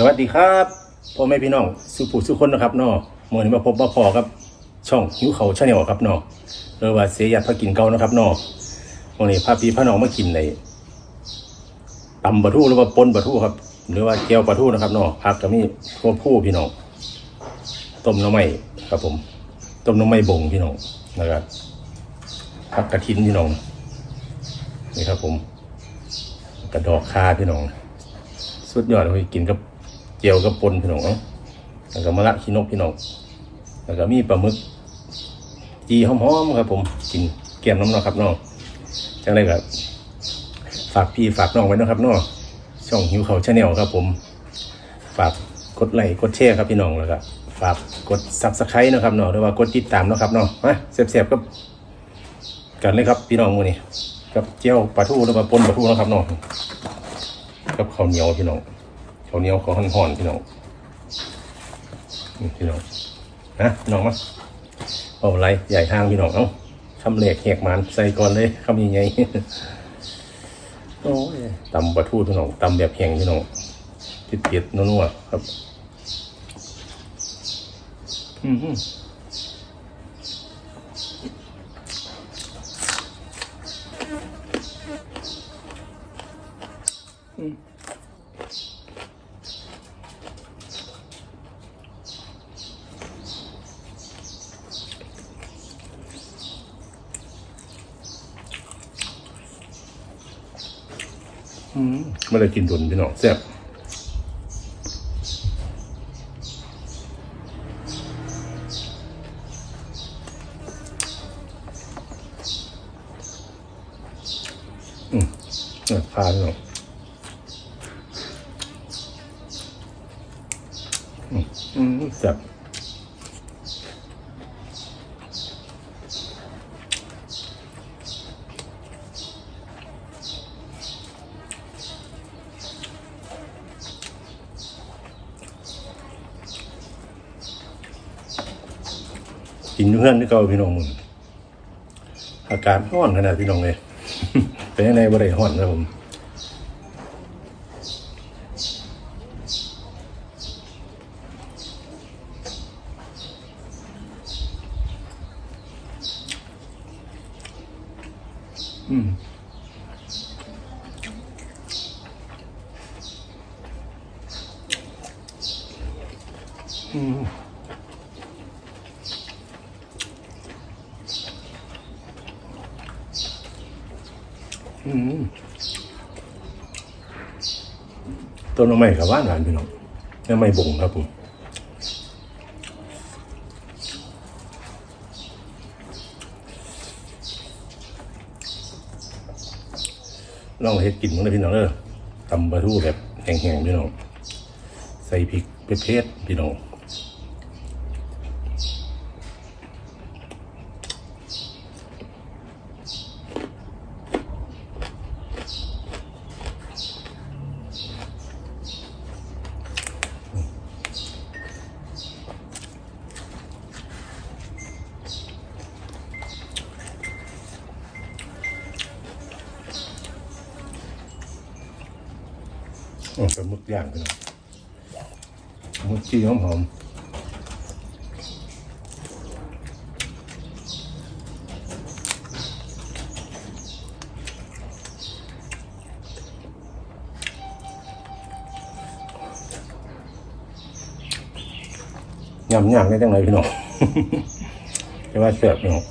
สวัสดีครับพ่อแม่พี่น้องสุผู้สุคนนะครับเนาะมื่อนี้มาพบมาพอกับช่องหิวเขาชาแนลครับเนาะหรือว่าเสียยัดพากินเก่านะครับเนาะมื่อนี้พาพี่พาน้องมากินในตำปลาทูหรือว่าปนปลาทูครับ หรือว่าเกี๊ยวปลาทูนะครับเนาะผักก็มีทั่วผู้พี่น้องต้มน้ำไม้ครับผมต้มน้ำไม้บงพี่น้องนะครับผักกระถินพี่น้องนี่ครับผมกระดอกคาพี่น้อง สุดยอดเลยกินกับ เจียวกับปนพี่น้องนะแล้วก็มะระขี้นกพี่น้องแล้วก็มีปลาหมึกจีหอมๆครับผมกินแกมน้ำเนาะครับเนาะจังไรครับฝากพี่ฝากน้องไว้นะครับเนาะช่องหิวเขาชาแนลครับผม ฝากกดไลค์กดแชร์ครับพี่น้องแล้วก็ฝากกดซับสไครต์นาะครับเนาะหรือว่ากดติดตามเนาะครับเนาะมาเสียบๆกับกันเลยครับพี่น้องมือนี้กับเจียวปลาทูหรือว่าปนปลาทูนะครับเนาะกับข้าวเหนียวพี่น้อง ข้าวเหนียวข้าวห่อนๆพี่น้องนี่พี่น้องนะพี่น้องมาเอาไรใหญ่ห้างพี่น้องเอ้าทำเหล็กแหกมันใส่ก่อนเลยคำยังไงโอ้ยตำปลาทูพี่น้องตำแบบแห้งพี่น้องติดเปียดนัวๆครับ อืมอืม ไม่ได้กินดุนพี่น้องแซ่บอืมเออพาพี่น้องอืมอืมแซ่บ กินเพื่อนที่เก่าพี่น้องมึงอากาศร้อนขนาดพี่น้องเลยเป็นยังไงบ่ได้ร้อนนะผมอืมอืม ต้นไม้กับว่านหวานพี่น้องต้นไม้บ่งครับผมลองเฮ็ดกินมั้งเลยพี่น้องเด้อตำปลาทูแบบแห้งๆพี่น้อง ใส่พริกเผ็ดๆพี่น้อง อ๋อเป็นหมึกย่างพี่น้องหมึกจีหอมหอมยำย่างได้จังไรพี่น้องจะว่าเสียบพี่น้อง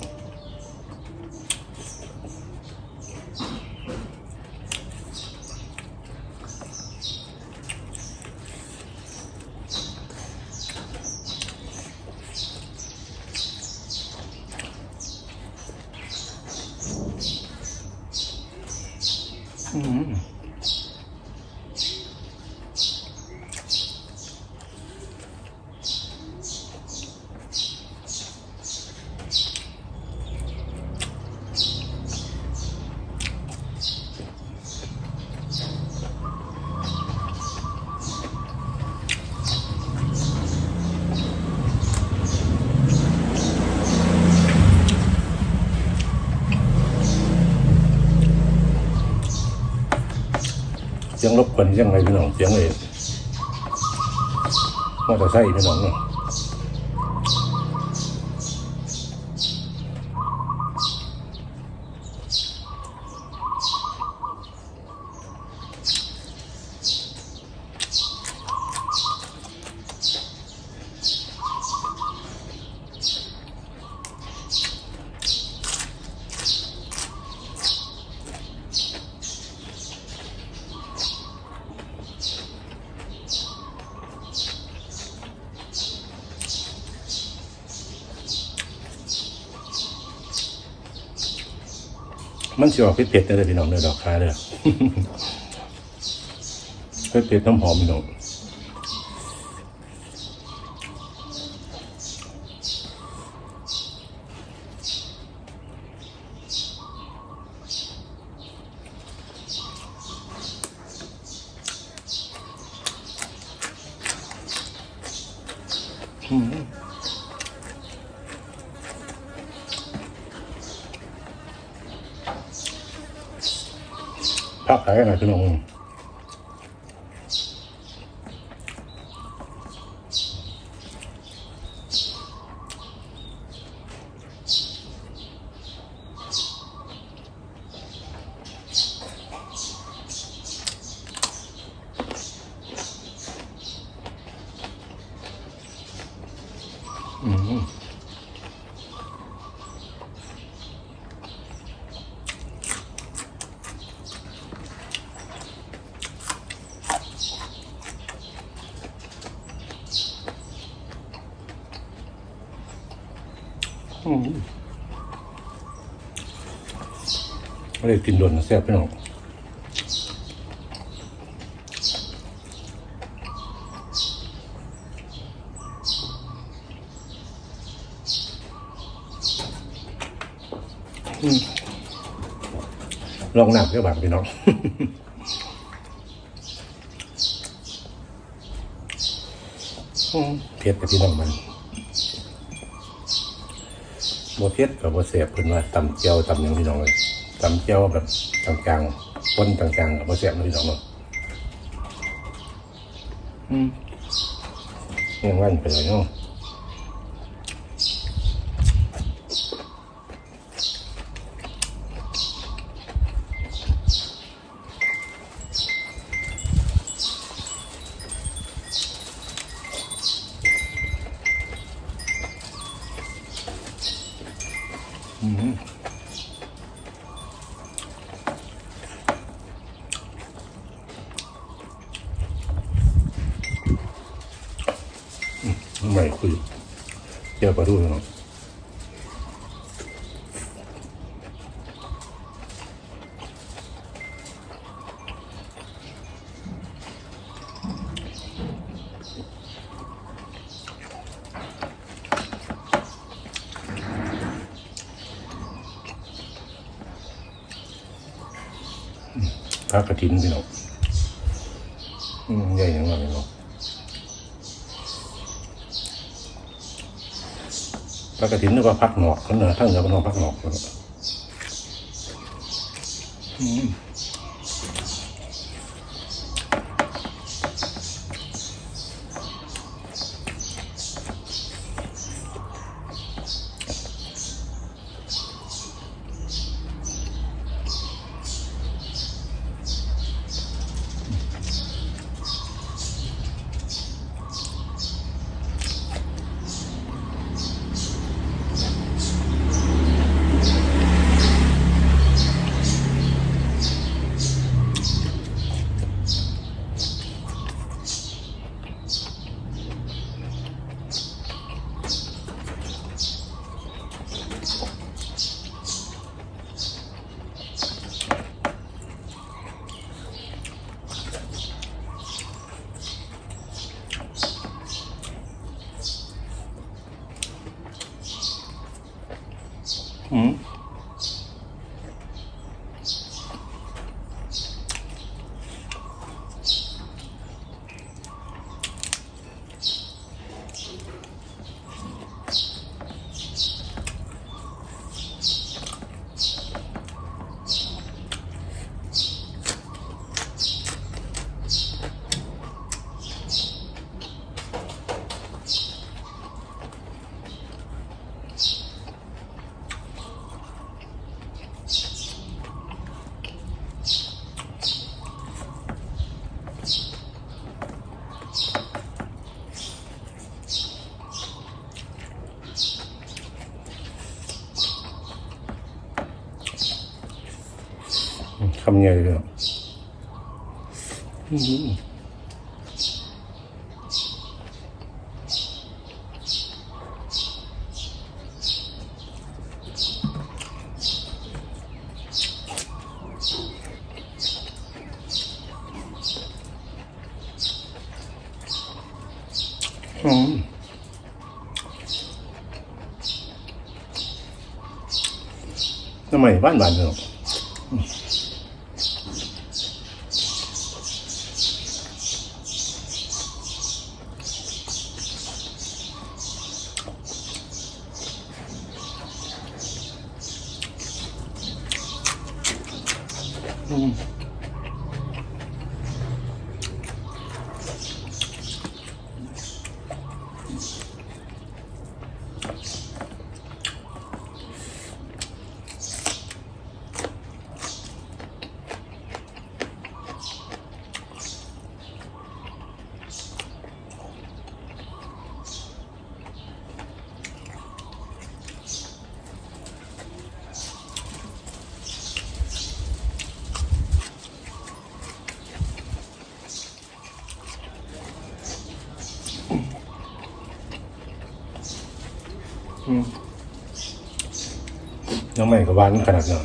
คนยังไงพี่น้องเสียงเอ็มอเตอร์ไซค์พี่น้องเนาะ มันสิออกเผ็ดๆเลยพี่น้องเด้อดอกคาเด้อเผ็ดๆน้ำหอมพี่น้อง พักขายกันหน่อยพี่น้องอืม อืม ไม่ได้กินโดนแซ่บพี่น้องอืมลองหนักเยอะบางพี่น้องอืมเผ็ดกับพี่น้องมัน บ่เผ็ดกับบ่แซ่บเพิ่นว่าตำเจียวตำหยังพี่น้องเลยตำเจียวแบบกลางๆปนกลางๆกับบ่แซ่บนะพี่น้องเนาะอืมยังวันไปเลยเนาะ คุยเจียวปลาทูพี่น้องผักกระถินพี่น้องอืมใหญ่ยังไงพี่น้องผั กระถินนึกว่าพักหนอกเขาเหนือทั้งเนื้อเป็นของพักหนอกน้องอืมอืมำใหญ่เลยครับ อื้ อหืออืมทำไมบ้า นบ้านเนาะยังไม่กับหวานขนาดนั้น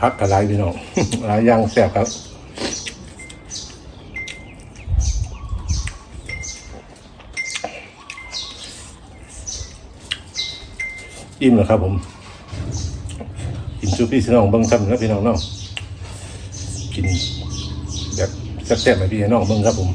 พักกระไรพี่น้องลายย่างแซ่บครับอิ่มแล้วครับผมกินซูพี่น้องเบิ้งซ้ำนะพี่น้องเนาะ กิน แบบแซ่บๆไหมพี่น้องเบิ้งครับผม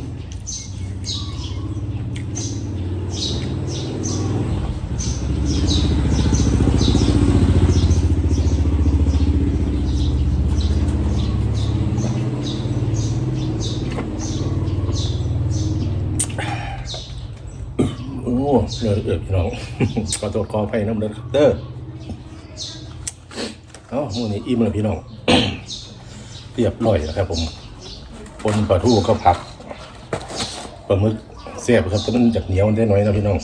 โอ้เลือเอือกพี่น้องขอโทษขออภัยน้ำเลือดครับเด้อเอ้ามือนี้อิ่มเลยพี่น้อง เรียบร้อยแล้วครับ ผมปนปลาทูข้าวผัดปลาหมึกแซ่บครับแต่มันจากเหนียวมันได้น้อยนะพี่น้อง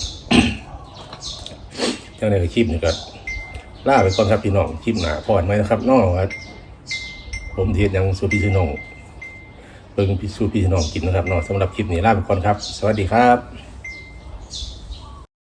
จังในคลิปนี้ก็ล่าไปก่อนครับพี่น้องคลิปหนาพอดไหมนะครับน้องว่าผมเทียนยังสูพี่พี่น้องเบิ่งพี่สูพี่น้องกินนะครับน้องสำหรับคลิปนี้ล่าไปก่อนครับ สวัสดีครับ